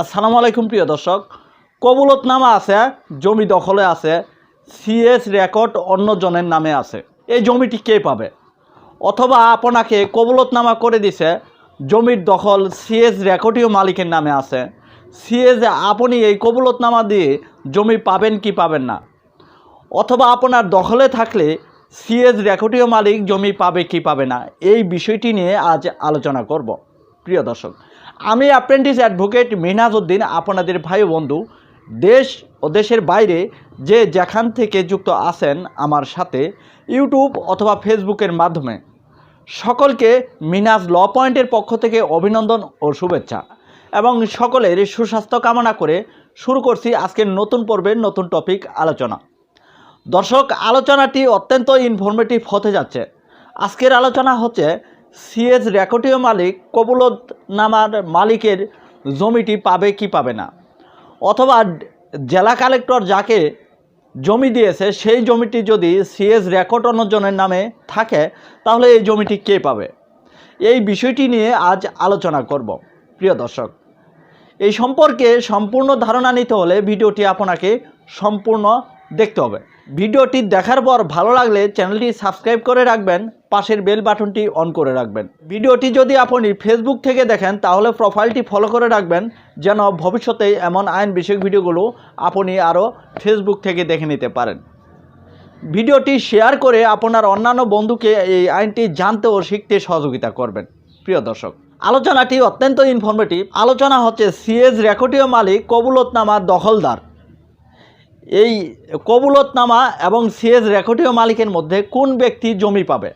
আসসালামু আলাইকুম প্রিয় দর্শক। কবুলতনামা আছে, জমি দখলে আছে সিএস রেকর্ড অন্য জনের নামে আছে। এই জমিটি কে পাবে? অথবা আপনাকে কবুলতনামা করে দিছে, জমির দখল সিএস রেকর্ডীয় মালিকের নামে আছে। সিএস আপনি এই কবুলতনামা দিয়ে জমি পাবেন কি পাবেন না? অথবা আপনার দখলে থাকলে সিএস রেকর্ডীয় মালিক জমি পাবে কি পাবে না? এই বিষয়টি নিয়ে আজ আলোচনা করব। প্রিয় দর্শক আমি অ্যাপ্রেন্টিস অ্যাডভোকেট মিনাজ উদ্দিন আপনাদের ভাই বন্ধু। দেশ ও দেশের বাইরে যে যেখান থেকে যুক্ত আছেন আমার সাথে, ইউটিউব অথবা ফেসবুকের মাধ্যমে। সকলকে মিনাজ ল পয়েন্টের পক্ষ থেকে অভিনন্দন ও শুভেচ্ছা। এবং সকলের সুস্বাস্থ্য কামনা করে শুরু করছি আজকের নতুন পর্বের নতুন টপিক আলোচনা। দর্শক, আলোচনাটি অত্যন্ত ইনফরমেটিভ হতে যাচ্ছে। আজকের আলোচনা হচ্ছে সিএস রেকর্ডীয় মালিক কবুলত নামার মালিকের জমিটি পাবে কি পাবে না? অথবা জেলা কালেক্টর যাকে জমি দিয়েছে, সেই জমিটি যদি সিএস রেকর্ড অন্যজনের নামে থাকে, তাহলে এই জমিটি কে পাবে? এই বিষয়টি নিয়ে আজ আলোচনা করব। প্রিয় দর্শক, এই সম্পর্কে সম্পূর্ণ ধারণা নিতে হলে ভিডিওটি আপনাকে সম্পূর্ণ দেখতে হবে। ভিডিওটি দেখার পর ভালো লাগলে চ্যানেলটি সাবস্ক্রাইব করে রাখবেন, পাশের বেল বাটনটি অন করে রাখবেন। ভিডিওটি যদি আপনি ফেসবুক থেকে দেখেন, তাহলে প্রোফাইলটি ফলো করে রাখবেন, যেন ভবিষ্যতে এমন আইন বিষয়ক ভিডিওগুলো আপনি আরও ফেসবুক থেকে দেখে নিতে পারেন। ভিডিওটি শেয়ার করে আপনার অন্যান্য বন্ধুকে এই আইনটি জানতে ও শিখতে সহযোগিতা করবেন। প্রিয় দর্শক, আলোচনাটি অত্যন্ত ইনফরমেটিভ আলোচনা হচ্ছে সিএস রেকর্ডীয় মালিক কবুলতনামা দখলদার। এই কবুলতনামা এবং সিএস রেকর্ডীয় মালিকের মধ্যে কোন ব্যক্তি জমি পাবে?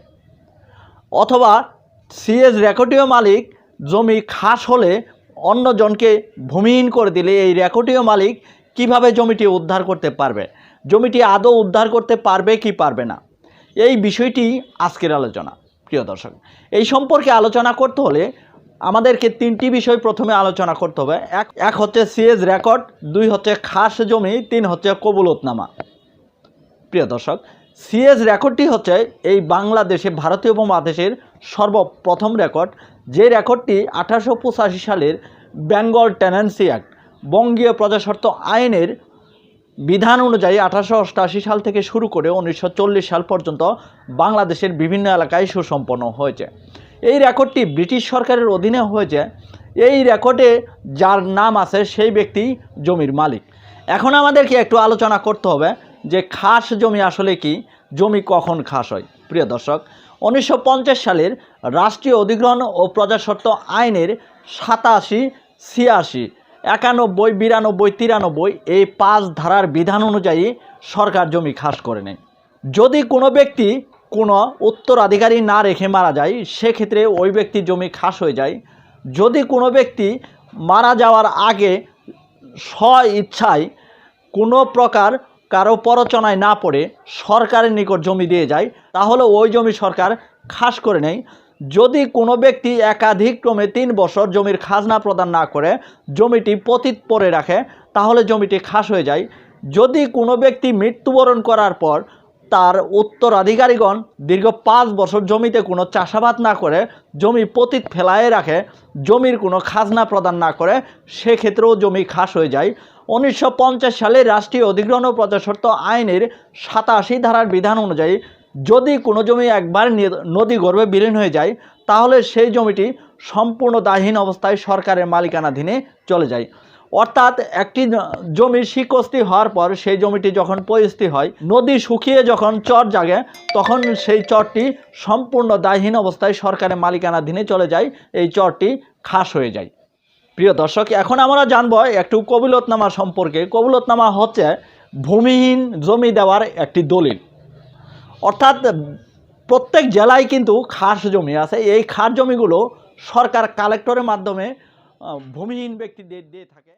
অথবা সিএস রেকর্ডীয় মালিক জমি খাস হলে অন্যজনকে ভূমিহীন করে দিলে এই রেকর্ডীয় মালিক কীভাবে জমিটি উদ্ধার করতে পারবে? জমিটি আদৌ উদ্ধার করতে পারবে কি পারবে না? এই বিষয়টি আজকের আলোচনা। প্রিয় দর্শক, এই সম্পর্কে আলোচনা করতে হলে আমাদেরকে তিনটি বিষয় প্রথমে আলোচনা করতে হবে। এক এক হচ্ছে সিএজ রেকর্ড দুই হচ্ছে খাস জমি, তিন হচ্ছে কবুলতনামা। প্রিয় দর্শক সিএস রেকর্ডটি হচ্ছে এই বাংলাদেশে, ভারতীয় উপমহাদেশের সর্বপ্রথম রেকর্ড যে রেকর্ডটি আঠারোশো পঁচাশি সালের বেঙ্গল টেনেন্সি অ্যাক্ট বঙ্গীয় প্রজাস্বার্থ আইনের বিধান অনুযায়ী আঠারোশো সাল থেকে শুরু করে উনিশশো চল্লিশ সাল পর্যন্ত বাংলাদেশের বিভিন্ন এলাকায় সুসম্পন্ন হয়েছে। এই রেকর্ডটি ব্রিটিশ সরকারের অধীনে হয়েছে। এই রেকর্ডে যার নাম আছে সেই ব্যক্তি জমির মালিক। এখন আমাদেরকে একটু আলোচনা করতে হবে যে খাস জমি আসলে কি? জমি কখন খাস হয়? প্রিয় দর্শক, উনিশশো পঞ্চাশ সালের রাষ্ট্রীয় অধিগ্রহণ ও প্রজাস্বত্ব আইনের সাতাশি, ছিয়াশি, একানব্বই, বিরানব্বই, তিরানব্বই এই পাঁচ ধারার বিধান অনুযায়ী সরকার জমি খাস করে নেয়। যদি কোনো ব্যক্তি কোনো উত্তরাধিকারী না রেখে মারা যায়, সেক্ষেত্রে ওই ব্যক্তির জমি খাস হয়ে যায়। যদি কোনো ব্যক্তি মারা যাওয়ার আগে স্ব ইচ্ছায় কোনো প্রকার কারও প্ররোচনায় না পড়ে সরকারের নিকট জমি দিয়ে যায়, তাহলে ওই জমি সরকার খাস করে নেয়। যদি কোনো ব্যক্তি একাধিক ক্রমে তিন বছর জমির খাজনা প্রদান না করে, জমিটি পতিত পরে রাখে, তাহলে জমিটি খাস হয়ে যায়। যদি কোনো ব্যক্তি মৃত্যুবরণ করার পর তার উত্তরাধিকারীগণ দীর্ঘ পাঁচ বছর জমিতে কোনো চাষাবাদ না করে জমি পতিত ফেলায় রাখে, জমির কোনো খাজনা প্রদান না করে, সেক্ষেত্রেও জমি খাস হয়ে যায়। উনিশশো পঞ্চাশ সালে রাষ্ট্রীয় অধিগ্রহণ ও প্রজাস্বত্ব আইনের সাতাশি ধারার বিধান অনুযায়ী যদি কোনো জমি একবার নদী গর্ভে বিলীন হয়ে যায়, তাহলে সেই জমিটি সম্পূর্ণ দাহীন অবস্থায় সরকারের মালিকানাধীনে চলে যায়। অর্থাৎ একটি জমি শিকস্তি হওয়ার পর সেই জমিটি যখন পরিস্থিতি হয়, নদী শুকিয়ে যখন চর জাগে, তখন সেই চরটি সম্পূর্ণ দায়হীন অবস্থায় সরকারের মালিকানাধীনে চলে যায়, এই চরটি খাস হয়ে যায়। প্রিয় দর্শক, এখন আমরা জানব একটু কবিলতনামা সম্পর্কে। কবিলতনামা হচ্ছে ভূমিহীন জমি দেওয়ার একটি দলিল। অর্থাৎ প্রত্যেক জেলায় কিন্তু খাস জমি আছে। এই খাস জমিগুলো সরকার কালেক্টরের মাধ্যমে ভূমিহীন ব্যক্তিদের দিয়ে থাকে।